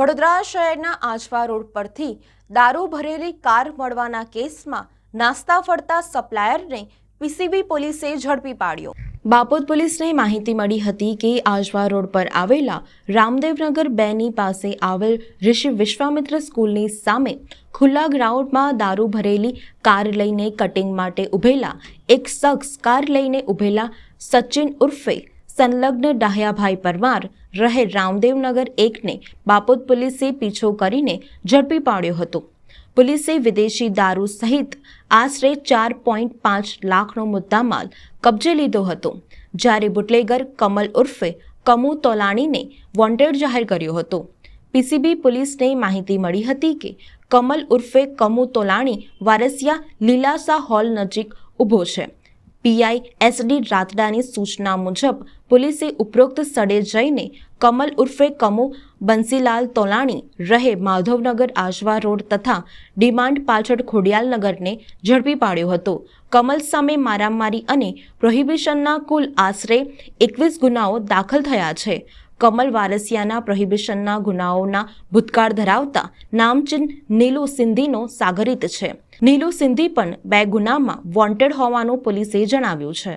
વડોદરા શહેરના આજવા રોડ પરથી દારૂ ભરેલી કાર મળવાના કેસમાં નાસ્તા ફરતા સપ્લાયરને પીસીબી પોલીસે ઝડપી પાડ્યો. બાપોદ પોલીસને માહિતી મળી હતી કે આજવા રોડ પર આવેલા રામદેવનગર બેની પાસે આવેલ ઋષિ વિશ્વામિત્ર સ્કૂલની સામે ખુલ્લા ગ્રાઉન્ડમાં દારૂ ભરેલી કાર લઈને કટિંગ માટે ઊભેલા એક શખ્સ કાર લઈને ઊભેલા સચિન ઉર્ફે સંલગ્ન ડાહ્યાભાઈ પરમાર રહે રામદેવનગર એકને બાપોદ પોલીસે પીછો કરીને ઝડપી પાડ્યો હતો. પોલીસે વિદેશી દારૂ સહિત આશરે ચાર પોઈન્ટ પાંચ લાખનો મુદ્દામાલ કબજે લીધો હતો, જ્યારે બુટલેગર કમલ ઉર્ફે કમુ તોલાણીને વોન્ટેડ જાહેર કર્યો હતો. પીસીબી પોલીસને માહિતી મળી હતી કે કમલ ઉર્ફે કમુ તોલાણી વારસિયા લીલાસા હોલ નજીક ઊભો છે. પીઆઈ એસડી રાતડાની સૂચના મુજબ પોલીસે ઉપરોક્ત સ્થળે જઈને કમલ ઉર્ફે કમુ બંસીલાલ તોલાણી, રહે માધવનગર આજવા રોડ તથા ડિમાન્ડ પાછળ ખોડિયાલનગરને ઝડપી પાડ્યો હતો. કમલ સામે મારામારી અને પ્રોહિબિશનના કુલ આશરે એકવીસ ગુનાઓ દાખલ થયા છે. કમલ વારસિયાના પ્રોહિબિશનના ગુનાઓના ભૂતકાળ ધરાવતા નામચીન નીલુ સિંધીનો સાગરિત છે. નીલુ સિંધી પણ બે ગુનામાં વોન્ટેડ હોવાનું પોલીસે જણાવ્યું છે.